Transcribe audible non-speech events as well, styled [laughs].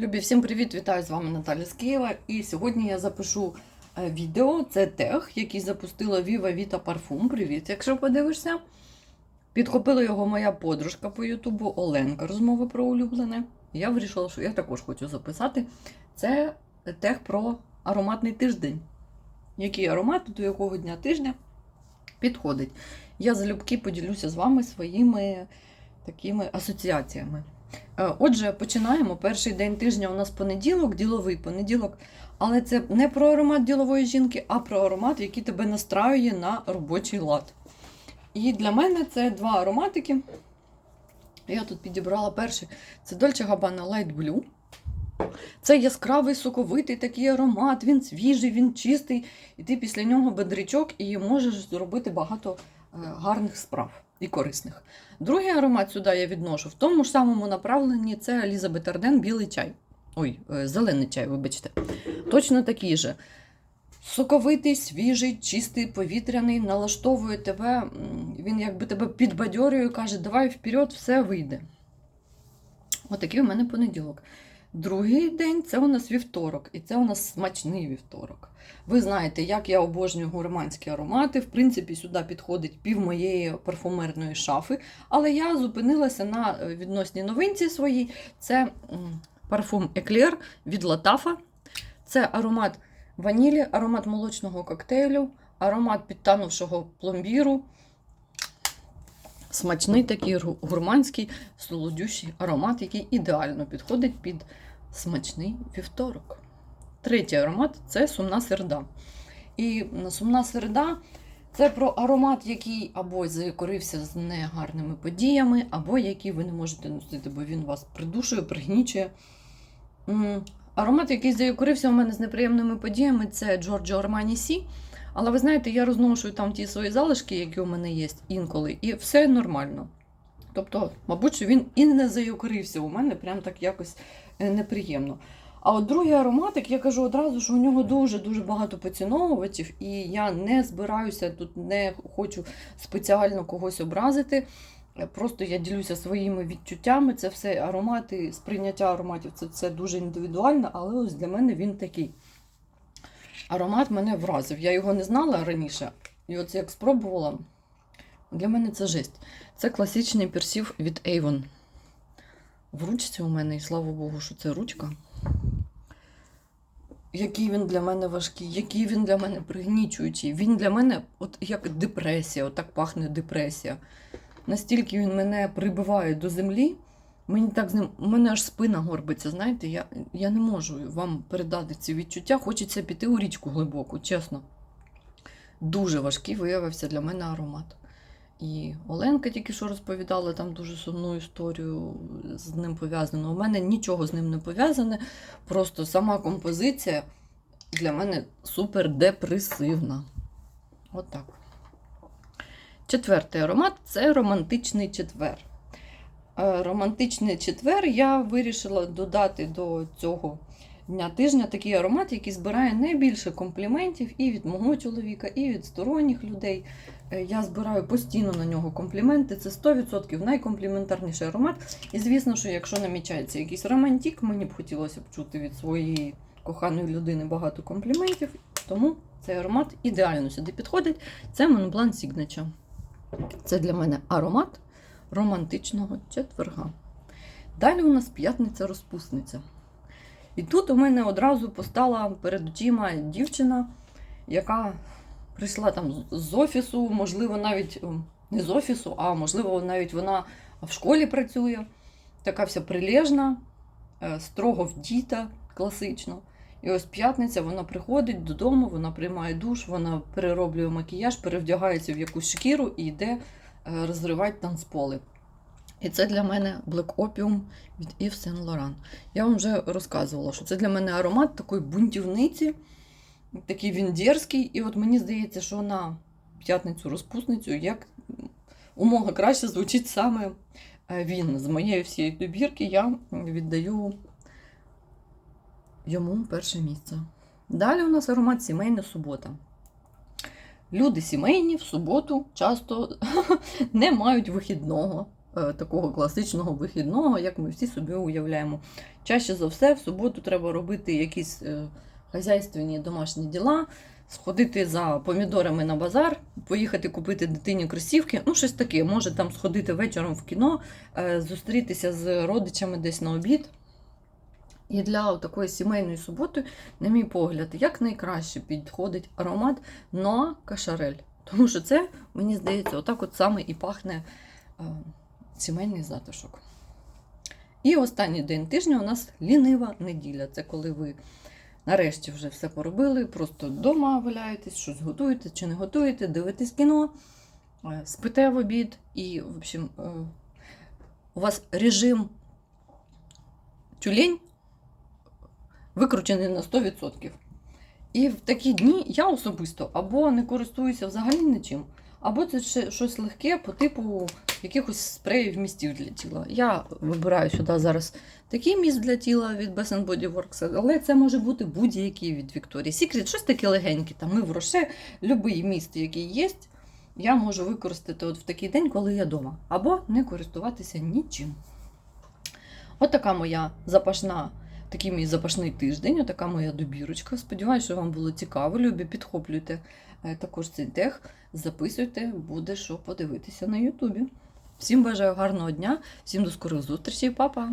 Любі, всім привіт! Вітаю з вами Наталя з Києва. І сьогодні я запишу е, відео. Це тех, який запустила Viva Vita Parfum. Привіт, якщо подивишся. Підхопила його моя подружка по Ютубу Оленка, розмови про улюблене. Я вирішила, що я також хочу записати. Це тех про ароматний тиждень. Який аромат до якого дня тижня підходить. Я залюбки поділюся з вами своїми такими асоціаціями. Е, Отже, починаємо. Перший день тижня у нас понеділок, діловий понеділок. Але це не про аромат ділової жінки, а про аромат, який тебе настраює на робочий лад. І для мене це два ароматики. Я тут підібрала перший. Це Dolce Gabbana Light Blue. Це яскравий соковитий такий аромат, він свіжий, він чистий, і ти після нього бедрячок і можеш зробити багато е, гарних справ і корисних. Другий аромат сюди я відношу в тому ж самому направленні це Елізабет Арден білий чай. Ой, е, зелений чай, вибачте. Точно такий же. Соковитий, свіжий, чистий, повітряний, налаштовує тебе, він якби тебе підбадьорює, каже, давай вперед, все вийде. Отакий у мене понеділок. Другий день це у нас вівторок, і це у нас смачний вівторок. Ви знаєте, як я обожнюю гурманські аромати. В принципі, сюди підходить пів моєї парфумерної шафи. Але я зупинилася на е, відносній новинці своїй. Це парфум Еклер від Латафа. Це аромат ванілі, аромат молочного коктейлю, аромат підтанувшого пломбіру. Смачний такий гурманський, солодющий аромат, який ідеально підходить під смачний вівторок. Третій аромат це сумна середа. І сумна середа це про аромат, який або закорився з негарними подіями, або який ви не можете носити, бо він вас придушує, пригнічує. Аромат, який закорився у мене з неприємними подіями, це Giorgio Armani Сі. Але ви знаєте, я розношую там ті свої залишки, які у мене є інколи, і все нормально. Тобто, мабуть, він і не заюкорився у мене, прям так якось е, неприємно. А от другий ароматик, я кажу одразу, що у нього дуже-дуже багато поціновувачів, і я не збираюся тут, не хочу спеціально когось образити. Е, Просто я ділюся своїми відчуттями. Це все аромати, сприйняття ароматів це, це дуже індивідуально, але ось для мене він такий. Аромат мене вразив. Я його не знала раніше. І от як спробувала, для мене це жесть. Це класичний персів від Avon. В ручці у мене, і слава Богу, що це ручка. Який він для мене важкий, який він для мене пригнічуючий. Він для мене от як депресія, от так пахне депресія. Настільки він мене прибиває до землі. Мені так з ним, у мене аж спина горбиться, знаєте, я, я не можу вам передати ці відчуття. Хочеться піти у річку глибоку, чесно. Дуже важкий виявився для мене аромат. І Оленка тільки що розповідала там дуже сумну історію з ним пов'язану. У мене нічого з ним не пов'язане, просто сама композиція для мене супер депресивна. Отак. Четвертий аромат це романтичний четвер. Е, Романтичний четвер я вирішила додати до цього дня тижня такий аромат, який збирає найбільше компліментів і від мого чоловіка, і від сторонніх людей. Е, Я збираю постійно на нього компліменти. Це 100% найкомпліментарніший аромат. І звісно, що якщо намічається якийсь романтик, мені б хотілося б чути від своєї коханої людини багато компліментів. Тому цей аромат ідеально сюди підходить. Це Montblanc Signature. Це для мене аромат романтичного четверга. Далі у нас п'ятниця розпусниця. І тут у мене одразу постала перед очима дівчина, яка прийшла там з- з офісу, можливо, навіть ем, не з офісу, а можливо, навіть вона в школі працює. Така вся прилежна, е, строго вдіта, класично. І ось п'ятниця вона приходить додому, вона приймає душ, вона перероблює макіяж, перевдягається в якусь шкіру і йде е, розривати танцполи. І це для мене Black Opium від Yves Saint Laurent. Я вам вже розказувала, що це для мене аромат такої бунтівниці, такий він дерзкий. І от мені здається, що на п'ятницю розпусницю як умога краще звучить саме е, він. З моєї всієї добірки я віддаю йому перше місце. Далі у нас аромат сімейна субота. Люди сімейні в суботу часто [laughs] не мають вихідного. Е, такого класичного вихідного, як ми всі собі уявляємо. Чаще за все, в суботу треба робити якісь е, хазяйственні домашні діла, сходити за помідорами на базар, поїхати купити дитині кросівки, ну щось таке, може там сходити вечором в кіно, е, зустрітися з родичами десь на обід. І для такої сімейної суботи, на мій погляд, як найкраще підходить аромат Ноа Кашарель. Тому що це, мені здається, отак от саме і пахне сімейний затишок. І останній день тижня у нас лінива неділя. Це коли ви нарешті вже все поробили, просто вдома валяєтесь, щось готуєте чи не готуєте, дивитесь кіно, е, спите в обід, і, в общем, е, у вас режим тюлень викручений на 100%. І в такі дні я особисто або не користуюся взагалі нічим, або це ще щось легке по типу якихось спреїв містів для тіла. Я вибираю сюди зараз такий міст для тіла від Bath Body Works, але це може бути будь-який від Victoria's Secret, щось таке легеньке, там і в роше, будь-який міст, який є, я можу використати от в такий день, коли я вдома, або не користуватися нічим. От така моя запашна такий мій запашний тиждень, отака моя добірочка. Сподіваюся, що вам було цікаво. Любі, підхоплюйте е, також цей тех, записуйте, буде що подивитися на Ютубі. Всім бажаю гарного дня, всім до скорих зустрічей, па-па!